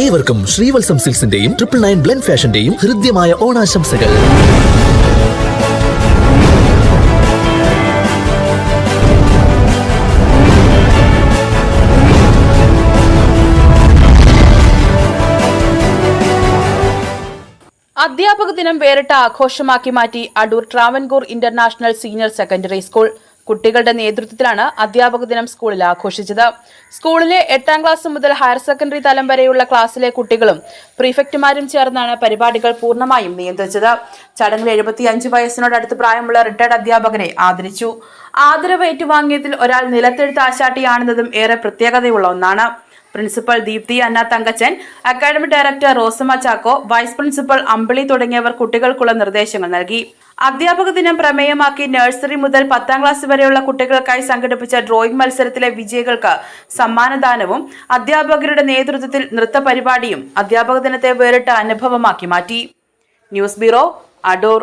ഏവർക്കും ശ്രീവത്സം സിൽസിന്റെയും triple nine blend ഫാഷന്റെയും ഹൃദ്യമായ ഓണാശംസകൾ. അധ്യാപക ദിനം വേറിട്ട ആഘോഷമാക്കി മാറ്റി Adoor Travancore international senior secondary school. കുട്ടികളുടെ നേതൃത്വത്തിലാണ് അധ്യാപക ദിനം സ്കൂളിൽ ആഘോഷിച്ചത്. സ്കൂളിലെ എട്ടാം ക്ലാസ് മുതൽ ഹയർ സെക്കൻഡറി തലം വരെയുള്ള ക്ലാസ്സിലെ കുട്ടികളും പ്രീഫെക്റ്റുമാരും ചേർന്നാണ് പരിപാടികൾ പൂർണമായും നിയന്ത്രിച്ചത്. ചടങ്ങിൽ എഴുപത്തിയഞ്ച് വയസ്സിനോടടുത്ത് പ്രായമുള്ള റിട്ടയർഡ് അധ്യാപകനെ ആദരിച്ചു. ആദരവ് ഏറ്റുവാങ്ങിയതിൽ ഒരാൾ നിലത്തെഴുത്ത് ആശാട്ടിയാണെന്നതും ഏറെ പ്രത്യേകതയുള്ള ഒന്നാണ്. Principal Deepthi Anna Thankachan academic director Rosamma Chacko vice principal Ambili തുടങ്ങിയവർ കുട്ടികൾക്കുള്ള നിർദ്ദേശങ്ങൾ നൽകി. അധ്യാപക ദിനം പ്രമേയമാക്കി നഴ്സറി മുതൽ പത്താം ക്ലാസ് വരെയുള്ള കുട്ടികൾക്കായി സംഘടിപ്പിച്ച ഡ്രോയിംഗ് മത്സരത്തിലെ വിജയികൾക്ക് സമ്മാനദാനവും അധ്യാപകരുടെ നേതൃത്വത്തിൽ നൃത്ത പരിപാടിയും അധ്യാപക ദിനത്തെ വേറിട്ട അനുഭവമാക്കി മാറ്റി. News bureau Adoor.